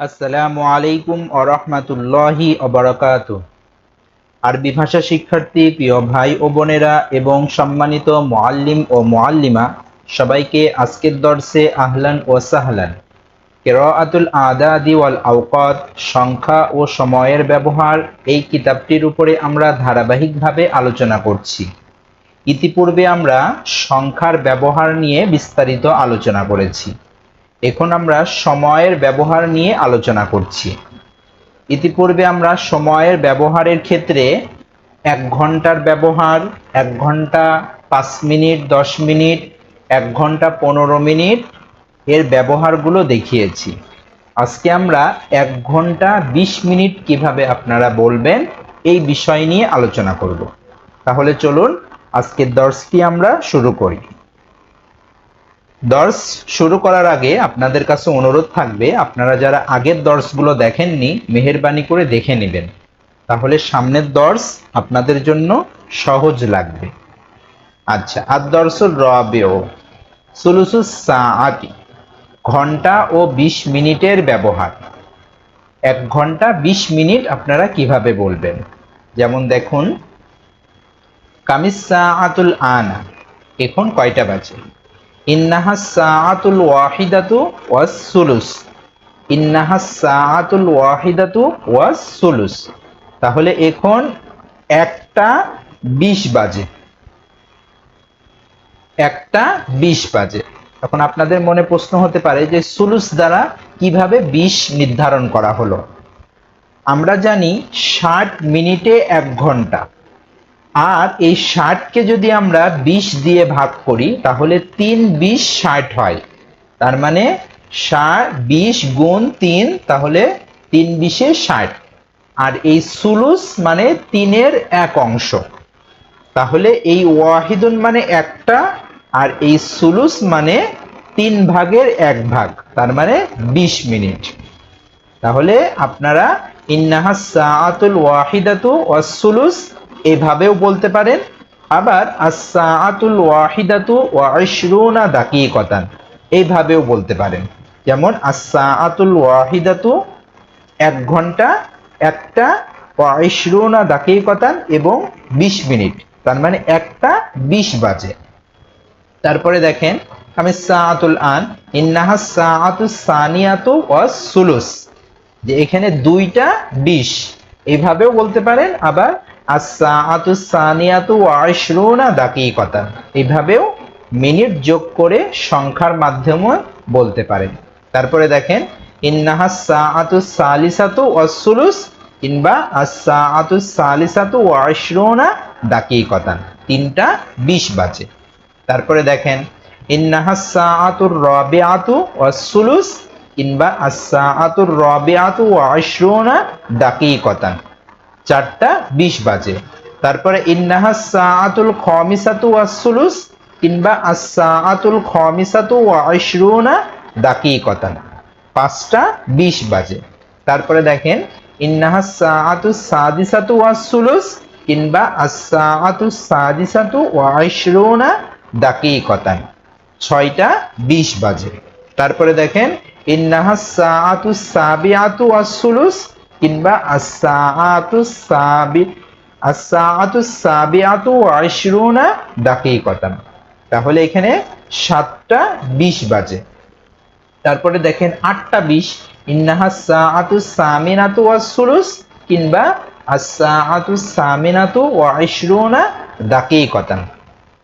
আসসালামু আলাইকুম আরহামাতুল্লাহি অবরাকাত আরবি ভাষা শিক্ষার্থী, প্রিয় ভাই ও বোনেরা এবং সম্মানিত মুআল্লিম ও মুআল্লিমা, সবাইকে আজকের দর্শে আহলান ও সাহলান। কেরাআতুল আদাদি ওয়াল আওকাত, সংখ্যা ও সময়ের ব্যবহার, এই কিতাবটির উপরে আমরা ধারাবাহিকভাবে আলোচনা করছি। ইতিপূর্বে আমরা সংখ্যার ব্যবহার নিয়ে বিস্তারিত আলোচনা করেছি। এখন আমরা সময়ের ব্যবহার নিয়ে আলোচনা করছি। ইতিপূর্বে আমরা সময়ের ব্যবহারের ক্ষেত্রে এক ঘণ্টার ব্যবহার, এক ঘণ্টা পাঁচ মিনিট, দশ মিনিট, এক ঘণ্টা পনেরো মিনিট এর ব্যবহারগুলো দেখিয়েছি। আজকে আমরা এক ঘণ্টা বিশ মিনিট কীভাবে আপনারা বলবেন এই বিষয় নিয়ে আলোচনা করব। তাহলে চলুন আজকের দর্শটি আমরা শুরু করি। দর্শ শুরু করার আগে আপনাদের কাছে অনুরোধ থাকবে, আপনারা যারা আগের দর্শগুলো দেখেননি, মেহেরবানি করে দেখে নেবেন। তাহলে সামনের দর্শ আপনাদের জন্য সহজ লাগবে। আচ্ছা আর দর্শর রবেও সুলুসুস সাআতি। ঘণ্টা ও বিশ মিনিটের ব্যবহার। এক ঘণ্টা বিশ মিনিট আপনারা কীভাবে বলবেন? যেমন দেখুন, কামিস আতুল আনা। এখন কয়টা বাজে? ইন্নাহা সাআতুল ওয়াহিদাতু ওয়াস সুলুস। ইন্নাহা সাআতুল ওয়াহিদাতু ওয়াস সুলুস। তাহলে এখন একটা বিশ বাজে। একটা বিশ বাজে। তখন আপনাদের মনে প্রশ্ন হতে পারে যে সুলুস দ্বারা কীভাবে বিশ নির্ধারণ করা হলো? আমরা জানি ষাট মিনিটে এক ঘণ্টা। আর এই ষাটকে যদি আমরা বিশ দিয়ে ভাগ করি, তাহলে তিন বিশ ষাট হয়। তার মানে ষাট, বিশ গুণ তিন, তাহলে তিন বিশে ষাট। আর এই সুলুস মানে তিনের এক অংশ। তাহলে এই ওয়াহিদুন মানে একটা, আর এই সুলুস মানে তিন ভাগের এক ভাগ, তার মানে বিশ মিনিট। তাহলে আপনারা ইন্নাহা সাআতুল ওয়াহিদাতু ওয়াস সুলুস এভাবেও বলতে পারেন, আবার আসাআতুল ওয়াহিদাতু ওয়া ইশরুনা দাকিকাতান এইভাবেও বলতে পারেন। যেমন আসাআতুল ওয়াহিদাতু এক ঘণ্টা, একটা, ওয়া ইশরুনা দাকিকাতান এবং 20 মিনিট, তার মানে একটা 20 বাজে। তারপরে দেখেন আমি সাআতুল আন ইন্নাহা সাআতুস সানিয়াতু ওয়াস সুলুস, যে এখানে দুইটা ডিশ এইভাবেও বলতে পারেন, আবার আসাআতু এইভাবেও মিনিট যোগ করে সংখ্যার মাধ্যমে বলতে পারেন। তারপরে দেখেন, ইন্নাহা সালিসাতু কিংবা তিনটা বিশ বাজে। তারপরে দেখেন, ইন্নাহা সাআতুর রাবিআতু ওয়াসুলুস কিংবা আসাআতুর রাবিআতু ওয়াশরুনা দাকিকাতান। চারটা বিশ বাজে। তারপরে ইন্নাহা সাআতুল খমিসাতু ওয়াসুলুস কিংবা আসাআতুল খমিসাতু ওয়াশরুনা দাকিকাতান। পাঁচটা বিশ বাজে। তারপরে দেখেন, ইন্নাহা সাআতু সাদিসাতু ওয়াসুলুস কিংবা আসাআতু সাদিসাতু ওয়াশরুনা দাকিকাতান। ছয়টা বিশ বাজে। তারপরে দেখেন, ইন্নাহা সাআতু সাবিআতু ওয়াসুলুস কিংবা আসাআতু সাবি আসাআতু সাবিআতু আশরুনা দাকিকাতান। তাহলে এখানে সাতটা বিশ বাজে। তারপরে দেখেন আটটা বিশ, ইন্নাহা কিংবা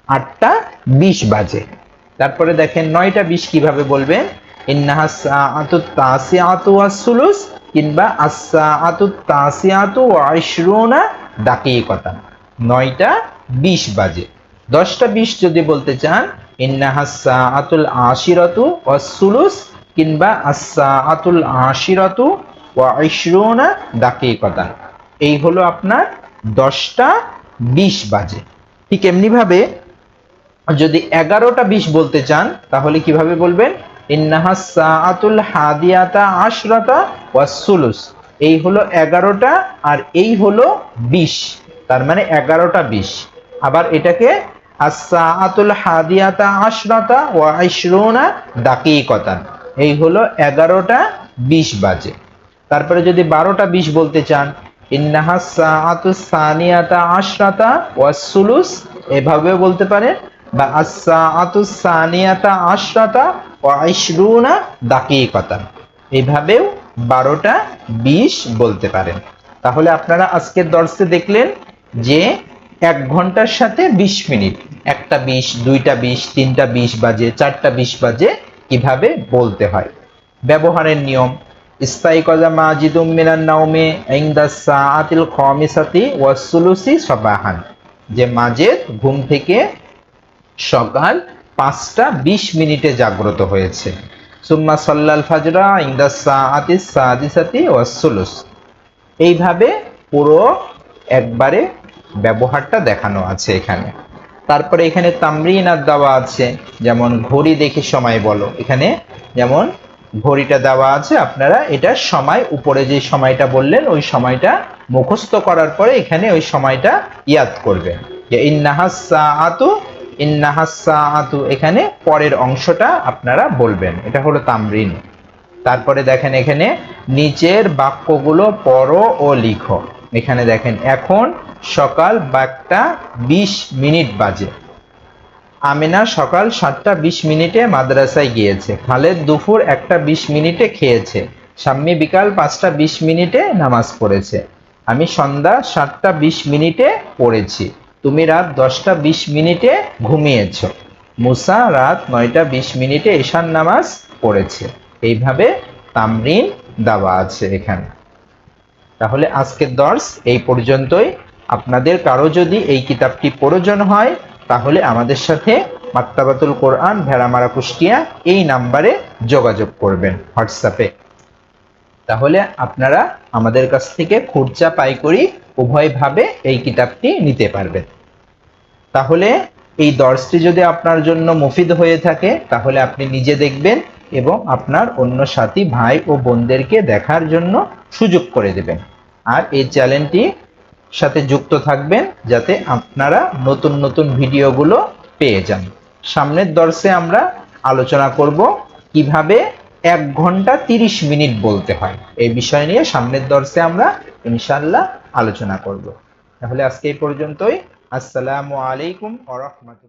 আটটা বিশ বাজে। তারপরে দেখেন নয়টা বিশ কীভাবে বলবেন? ইন্নাহা সাআতু তাসিআতু ওয়াসুলুস কিংবা আসাআতু তাসিআতু ওয়াশরুনা কথা নয়টা বিশ বাজে। দশটা বিশ যদি বলতে চান, ইন্নাহা সাআতুল আশিরাতু ওয়াসুলুস কিংবা আসাআতুল আশিরাতু ওয়াশরুনা দাকিকাতান এই হলো আপনার দশটা বিশ বাজে। ঠিক এমনিভাবে যদি এগারোটা বিশ বলতে চান, তাহলে কীভাবে বলবেন? ইন্নাহা আতুল হাদিয়াতা আশরাতা ওয়াসুলুস এই হলো এগারোটা আর এই হলো বিশ। তার মানে এগারোটা বিশ। আবার এটাকে আসাআতুল হাদিয়াতা আশরাতা ওয়া ইশরুনা দাকিকাতান। এই হলো এগারোটা বিশ বাজে। তারপরে যদি বারোটা বিশ বলতে চান, ইন্নাহা সাআতু সানিয়াতা আশরাতা ওয়াসুলুস এভাবেও বলতে পারেন বা আস-সাআতু সানিয়াতা আশরাতা ওয়া ইশরুনা দাকিকাতান। এভাবেও বারোটা বিশ বলতে পারেন। তাহলে আপনারা আজকের দর্শে দেখলেন যে এক ঘণ্টার সাথে বিশ মিনিট, একটা বিশ, দুইটা বিশ, তিনটা বিশ বাজে, চারটা বিশ বাজে কীভাবে বলতে হয়। ব্যবহারের নিয়ম ইস্তাইকজা মাজিদুম মিনান নাওমে ইনদা সাআতিল খামিসাতি ওয়াসুলুসি সাবাহান। যে মাজেদ ঘুম থেকে সকাল পাঁচটা বিশ মিনিটে জাগ্রত হয়েছে। সুম্মা সাল্লাল ফাজরা ইনদা সাআতি সাদিসাতি ওয়াসুলুস এইভাবে পুরো একবারে ব্যবহারটা দেখানো আছে এখানে। তারপরে এখানে তামরিন আর দেওয়া আছে, যেমন ঘড়ি দেখে সময় বলো। এখানে যেমন ঘড়িটা দেওয়া আছে, আপনারা এটা সময়, উপরে যে সময়টা বললেন, ওই সময়টা মুখস্থ করার পরে এখানে ওই সময়টা ইয়াদ করবেন। ইন্নাহাস সাআতু ইন্নাহাস সাআতু এখানে পরের অংশটা আপনারা বলবেন। এটা হলো তামরিন। তারপরে দেখেন এখানে নিচের বাক্যগুলো পড়ো ও লিখো। এখানে দেখেন, এখন সকাল বারটা বিশ মিনিট বাজে। আমিনা সকাল সাতটা বিশ মিনিটে মাদ্রাসায় গিয়েছে। খালেদ দুপুর একটা বিশ মিনিটে খেয়েছে। সাম্মি বিকাল পাঁচটা বিশ মিনিটে নামাজ পড়েছে। আমি সন্ধ্যা সাতটা বিশ মিনিটে পড়েছি। তুমি রাত দশটা বিশ মিনিটে ঘুমিয়েছ। মুসা রাত নয়টা বিশ মিনিটে ঈশান নামাজ পড়েছে। এইভাবে তামরিন দেওয়া আছে এখানে। তাহলে আজকের দর্শ এই পর্যন্তই। আপনাদের কারও যদি এই কিতাবটি প্রয়োজন হয়, তাহলে আমাদের সাথে মাত্তাবাতুল কোরআন, ভেড়ামারা কুষ্টিয়া এই নাম্বারে যোগাযোগ করবেন হোয়াটসঅ্যাপে। তাহলে আপনারা আমাদের কাছ থেকে খুরচা পাইকরি উভয়ভাবে এই কিতাবটি নিতে পারবেন। তাহলে এই দর্শটি যদি আপনার জন্য মুফিদ হয়ে থাকে, তাহলে আপনি নিজে দেখবেন এবং আপনার অন্য সাথী, ভাই ও বোনদেরকে দেখার জন্য সুযোগ করে দেবেন। আর এই চ্যানেলটি সাথে যুক্ত থাকবেন যাতে আপনারা নতুন নতুন ভিডিওগুলো পেয়ে যান। সামনের দর্শে আমরা আলোচনা করব কীভাবে এক ঘণ্টা তিরিশ মিনিট বলতে হয়। এই বিষয় নিয়ে সামনের দর্শে আমরা ইনশাল্লাহ আলোচনা করব। তাহলে আজকে এই পর্যন্তই। আসসালামু আলাইকুম আ